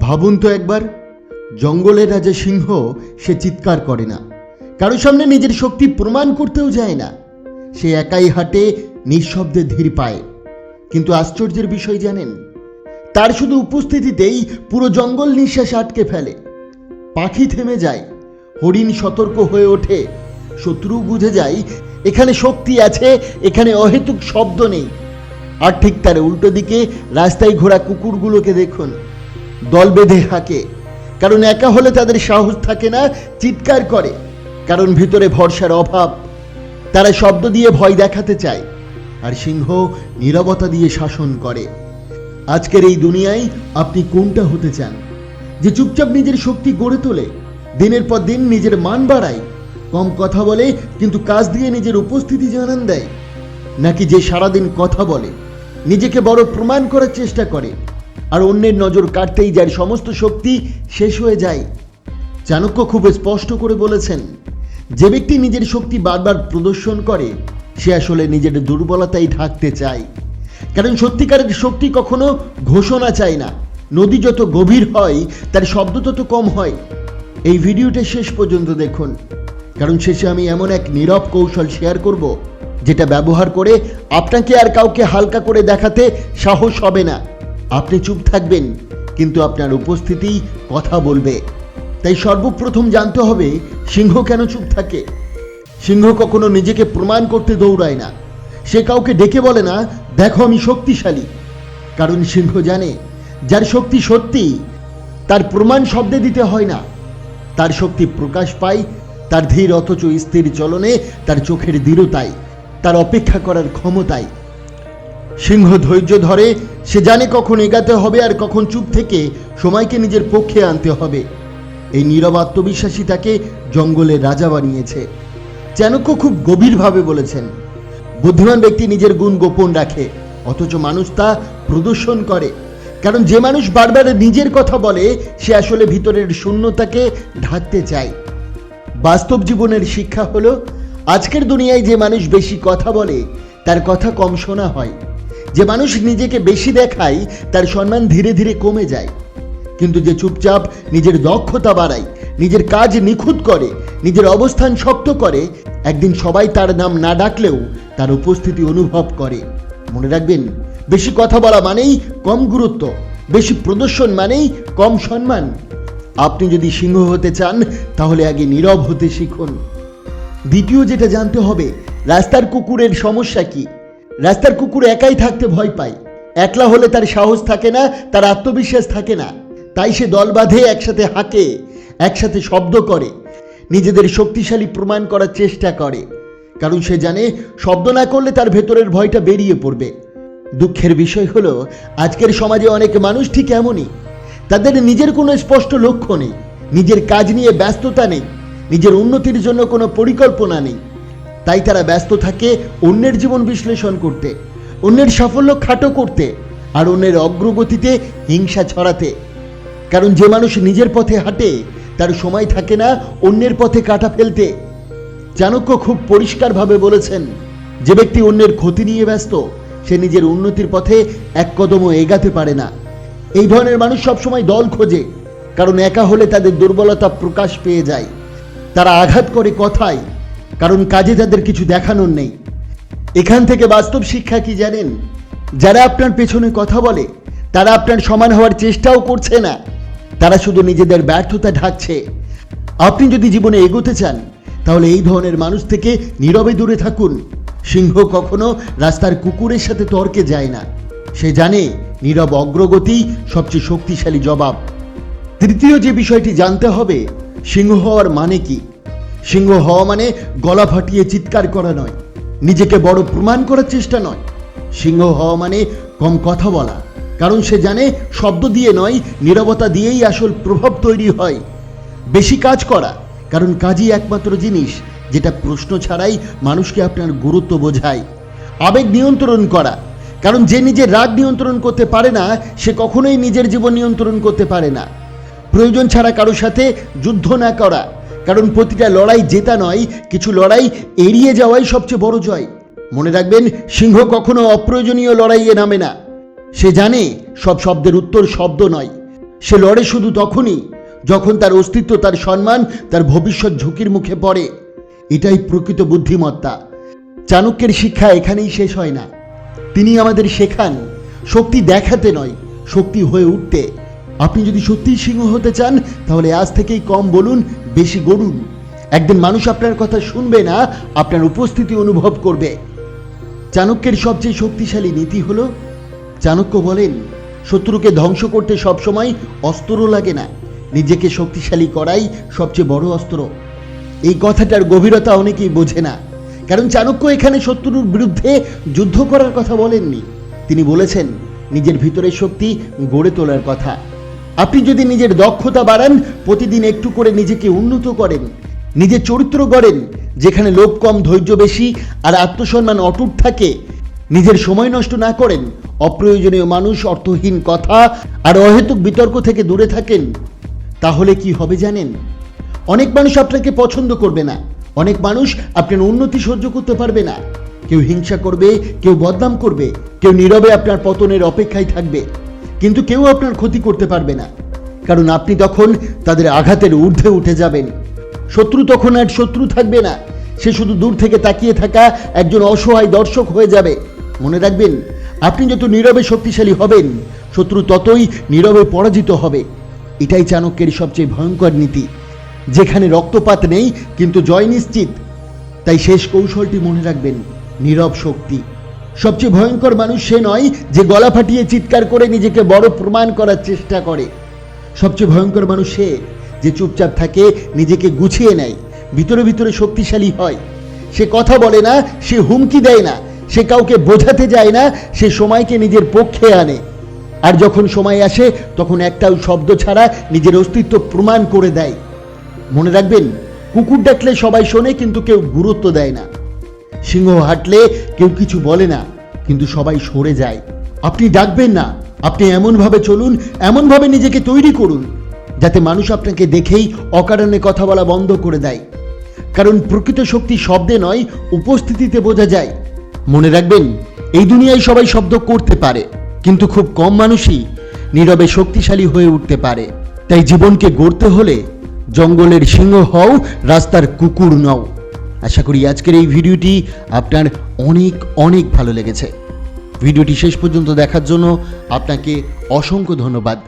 ভাবুন তো একবার, জঙ্গলের রাজা সিংহ সে চিৎকার করে না। কারও সামনে নিজের শক্তি প্রমাণ করতেও যায় না। সে একাই হাঁটে, নিঃশব্দে ধীর পায়। কিন্তু আশ্চর্যের বিষয় জানেন, তার শুধু উপস্থিতিতেই পুরো জঙ্গল নিঃশ্বাস আটকে ফেলে। পাখি থেমে যায়, হরিণ সতর্ক হয়ে ওঠে, শত্রু বুঝে যায়, এখানে শক্তি আছে, এখানে অহেতুক শব্দ নেই। আর ঠিক তার উল্টো দিকে রাস্তায় ঘোরা কুকুরগুলোকে দেখুন। দল বেঁধে হাঁকে কারণ একা হলে তাদের সাহস থাকে না, চিৎকার করে। কারণ ভিতরে ভরসার অভাব। তারা শব্দ দিয়ে ভয় দেখাতে চায়। আর সিংহ নীরবতা দিয়ে শাসন করে। আজকের এই দুনিয়ায় আপনি কোনটা হতে চান? যে চুপচাপ নিজের শক্তি গড়ে তোলে, দিনের পর দিন নিজের মান বাড়ায়, কম কথা বলে, কিন্তু কাজ দিয়ে নিজের উপস্থিতি জানান দেয়। নাকি যে সারাদিন কথা বলে, নিজেকে বড় প্রমাণ করার চেষ্টা করে আর অন্যের নজর কাটতেই যার সমস্ত শক্তি শেষ হয়ে যায়। চাণক্য খুব স্পষ্ট করে বলেছেন, যে ব্যক্তি নিজের শক্তি বারবার প্রদর্শন করে, সে আসলে নিজের দুর্বলতাই ঢাকতে চায়। কারণ সত্যিকারের শক্তি কখনো ঘোষণা চায় না। নদী যত গভীর হয়, তার শব্দ তত কম হয়। এই ভিডিওটা শেষ পর্যন্ত দেখুন। কারণ শেষে আমি এমন এক নীরব কৌশল শেয়ার করব, যেটা ব্যবহার করে আপনাকে আর কাউকে হালকা করে দেখাতে সাহস হবে না। আপনি চুপ থাকবেন, কিন্তু আপনার উপস্থিতি কথা বলবে। তাই সর্বপ্রথম জানতে হবে, সিংহ কেন চুপ থাকে? সিংহ কখনো নিজেকে প্রমাণ করতে দৌড়ায় না। সে কাউকে ডেকে বলে না, দেখো আমি শক্তিশালী। কারণ সিংহ জানে, যার শক্তি সত্যি, তার প্রমাণ শব্দে দিতে হয় না। তার শক্তি প্রকাশ পায়, তার ধীর অথচ স্থির চলনে, তার চোখের দৃঢ়তায়, তার অপেক্ষা করার ক্ষমতায়। সিংহ ধৈর্য ধরে, সে জানে কখন এগাতে হবে আর কখন চুপ থেকে সময়কে নিজের পক্ষে আনতে হবে। এই নীরব আত্মবিশ্বাসী তাকে জঙ্গলের রাজা বানিয়েছে। চাণক্য খুব গভীরভাবে বলেছেন, বুদ্ধিমান ব্যক্তি নিজের গুণ গোপন রাখে, অথচ মানুষ তা প্রদর্শন করে। কারণ যে মানুষ বারবার নিজের কথা বলে, সে আসলে ভিতরের শূন্যতাকে ঢাকতে চায়। বাস্তব জীবনের শিক্ষা হলো, আজকের দুনিয়ায় যে মানুষ বেশি কথা বলে, তার কথা কম শোনা হয়। যে মানুষ নিজেকে বেশি দেখায়, তার সম্মান ধীরে ধীরে কমে যায়। কিন্তু যে চুপচাপ নিজের দক্ষতা বাড়ায়, নিজের কাজ নিখুঁত করে, নিজের অবস্থান শক্ত করে, একদিন সবাই তার নাম না ডাকলেও তার উপস্থিতি অনুভব করে। মনে রাখবেন, বেশি কথা বলা মানেই কম গুরুত্ব, বেশি প্রদর্শন মানেই কম সম্মান। আপনি যদি সিংহ হতে চান, তাহলে আগে নীরব হতে শিখুন। দ্বিতীয় যেটা জানতে হবে, রাস্তার কুকুরের সমস্যা কি? রাস্তার কুকুর একাই থাকতে ভয় পায়। একলা হলে তার সাহস থাকে না, তার আত্মবিশ্বাস থাকে না। তাই সে দল বাঁধে, একসাথে হাঁকে, একসাথে শব্দ করে। নিজেদের শক্তিশালী প্রমাণ করার চেষ্টা করে। কারণ সে জানে, শব্দ না করলে তার ভেতরের ভয়টা বেরিয়ে পড়বে। দুঃখের বিষয় হলো, আজকের সমাজে অনেক মানুষ ঠিক এমনই। তাদের নিজের কোনো স্পষ্ট লক্ষ্য নেই, নিজের কাজ নিয়ে ব্যস্ততা নেই, নিজের উন্নতির জন্য কোনো পরিকল্পনা নেই। তাই তারা ব্যস্ত থাকে অন্যের জীবন বিশ্লেষণ করতে, অন্যের সাফল্য খাটো করতে আর অন্যের অগ্রগতিতে হিংসা ছড়াতে। কারণ যে মানুষ নিজের পথে হাঁটে, তার সময় থাকে না অন্যের পথে কাটা ফেলতে। চাণক্য খুব পরিষ্কারভাবে বলেছেন, যে ব্যক্তি অন্যের ক্ষতি নিয়ে ব্যস্ত, সে নিজের উন্নতির পথে এক কদমও এগাতে পারে না। এই ধরনের মানুষ সবসময় দল খোঁজে, কারণ একা হলে তাদের দুর্বলতা প্রকাশ পেয়ে যায়। তারা আঘাত করে কথায় কারণ কাজে তাদের কিছু দেখানোর নেই। এখান থেকে বাস্তব শিক্ষা কি জানেন? যারা আপনার পেছনে কথা বলে, তারা আপনার সমান হওয়ার চেষ্টাও করছে না। তারা শুধু নিজেদের ব্যর্থতা ঢাকছে। আপনি যদি জীবনে এগোতে চান, তাহলে এই ধরনের মানুষ থেকে নীরবে দূরে থাকুন। সিংহ কখনো রাস্তার কুকুরের সাথে তর্কে যায় না। সে জানে নীরব অগ্রগতি সবচেয়ে শক্তিশালী জবাব। তৃতীয় যে বিষয়টি জানতে হবে, সিংহ হওয়ার মানে কি? সিংহ হওয়া মানে গলা ফাটিয়ে চিৎকার করা নয়। নিজেকে বড় প্রমাণ করার চেষ্টা নয়। সিংহ হওয়া মানে কম কথা বলা। কারণ সে জানে শব্দ দিয়ে নয়, নীরবতা দিয়েই আসল প্রভাব তৈরি হয়। বেশি কাজ করা কারণ কাজই একমাত্র জিনিস, যেটা প্রশ্ন ছাড়াই মানুষকে আপনার গুরুত্ব বোঝায়। আবেগ নিয়ন্ত্রণ করা কারণ যে নিজের রাগ নিয়ন্ত্রণ করতে পারে না, সে কখনোই নিজের জীবন নিয়ন্ত্রণ করতে পারে না। প্রয়োজন ছাড়া কারোর সাথে যুদ্ধ না করা কারণ প্রতিটা লড়াই জেতা নয়, কিছু লড়াই এড়িয়ে যাওয়াই সবচেয়ে বড় জয়। মনে রাখবেন, সিংহ কখনো অপ্রয়োজনীয় লড়াইয়ে নামে না। সে জানে সব শব্দের উত্তর শব্দ নয়। সে লড়ে শুধু তখনই যখন তার অস্তিত্ব, তার সম্মান, তার ভবিষ্যৎ ঝুঁকির মুখে পড়ে। এটাই প্রকৃত বুদ্ধিমত্তা। চাণক্যের শিক্ষা এখানেই শেষ হয় না। তিনি আমাদের শেখান, শক্তি দেখাতে নয়, শক্তি হয়ে উঠতে। আপনি যদি সত্যিই সিংহ হতে চান, তাহলে আজ থেকেই কম বলুন, বেশি গড়ুন। একদিন মানুষ আপনার কথা শুনবে না, আপনার উপস্থিতি অনুভব করবে। চাণক্যের সবচেয়ে শক্তিশালী নীতি হলো, চাণক্য বলেন, শত্রুকে ধ্বংস করতে সবসময় অস্ত্রও লাগে না। নিজেকে শক্তিশালী করাই সবচেয়ে বড় অস্ত্র। এই কথাটার গভীরতা অনেকেই বোঝে না। কারণ চাণক্য এখানে শত্রুর বিরুদ্ধে যুদ্ধ করার কথা বলেননি। তিনি বলেছেন, নিজের ভিতরের শক্তি গড়ে তোলার কথা। আপনি যদি নিজের দক্ষতা বাড়ান, প্রতিদিন একটু করে নিজেকে উন্নত করেন, নিজের চরিত্র গড়েন, যেখানে লোভ কম, ধৈর্য বেশি আর আত্মসম্মান অটুট থাকে, নিজের সময় নষ্ট না করেন, অপ্রয়োজনীয় মানুষ, অর্থহীন কথা আর অহেতুক বিতর্ক থেকে দূরে থাকেন, তাহলে কি হবে জানেন? অনেক মানুষ আপনাকে পছন্দ করবে না, অনেক মানুষ আপনার উন্নতি সহ্য করতে পারবে না, কেউ হিংসা করবে, কেউ বদনাম করবে, কেউ নীরবে আপনার পতনের অপেক্ষায় থাকবে। কিন্তু কেউ আপনার ক্ষতি করতে পারবে না। কারণ আপনি তখন তাদের আঘাতের ঊর্ধ্বে উঠে যাবেন। শত্রু তখন আর শত্রু থাকবে না। সে শুধু দূর থেকে তাকিয়ে থাকা একজন অসহায় দর্শক হয়ে যাবে। মনে রাখবেন, আপনি যত নীরবে শক্তিশালী হবেন, শত্রু ততই নীরবে পরাজিত হবে। এটাই চাণক্যের সবচেয়ে ভয়ঙ্কর নীতি। যেখানে রক্তপাত নেই, কিন্তু জয় নিশ্চিত। তাই শেষ কৌশলটি মনে রাখবেন, নীরব শক্তি। সবচেয়ে ভয়ঙ্কর মানুষ সে নয় যে গলা ফাটিয়ে চিৎকার করে নিজেকে বড় প্রমাণ করার চেষ্টা করে। সবচেয়ে ভয়ঙ্কর মানুষ সে যে চুপচাপ থাকে, নিজেকে গুছিয়ে নেয়, ভিতরে ভিতরে শক্তিশালী হয়। সে কথা বলে না, সে হুমকি দেয় না, সে কাউকে বোঝাতে যায় না, সে সময়কে নিজের পক্ষে আনে। আর যখন সময় আসে, তখন একটাও শব্দ ছাড়া নিজের অস্তিত্ব প্রমাণ করে দেয়। মনে রাখবেন, কুকুর ডাকলে সবাই শোনে, কিন্তু কেউ গুরুত্ব দেয় না। সিংহ হাঁটলে কেউ কিছু বলে না, কিন্তু সবাই সরে যায়। আপনি ডাকবেন না, আপনি এমনভাবে চলুন, এমনভাবে নিজেকে তৈরি করুন, যাতে মানুষ আপনাকে দেখেই অকারণে কথা বলা বন্ধ করে দেয়। কারণ প্রকৃত শক্তি শব্দে নয়, উপস্থিতিতে বোঝা যায়। মনে রাখবেন, এই দুনিয়ায় সবাই শব্দ করতে পারে, কিন্তু খুব কম মানুষই নীরবে শক্তিশালী হয়ে উঠতে পারে। তাই জীবনকে গড়তে হলে জঙ্গলের সিংহ হও, রাস্তার কুকুর নও। আশা করি আজকের এই ভিডিওটি আপনার অনেক অনেক ভালো লেগেছে। ভিডিওটি শেষ পর্যন্ত দেখার জন্য আপনাকে অসংখ্য ধন্যবাদ।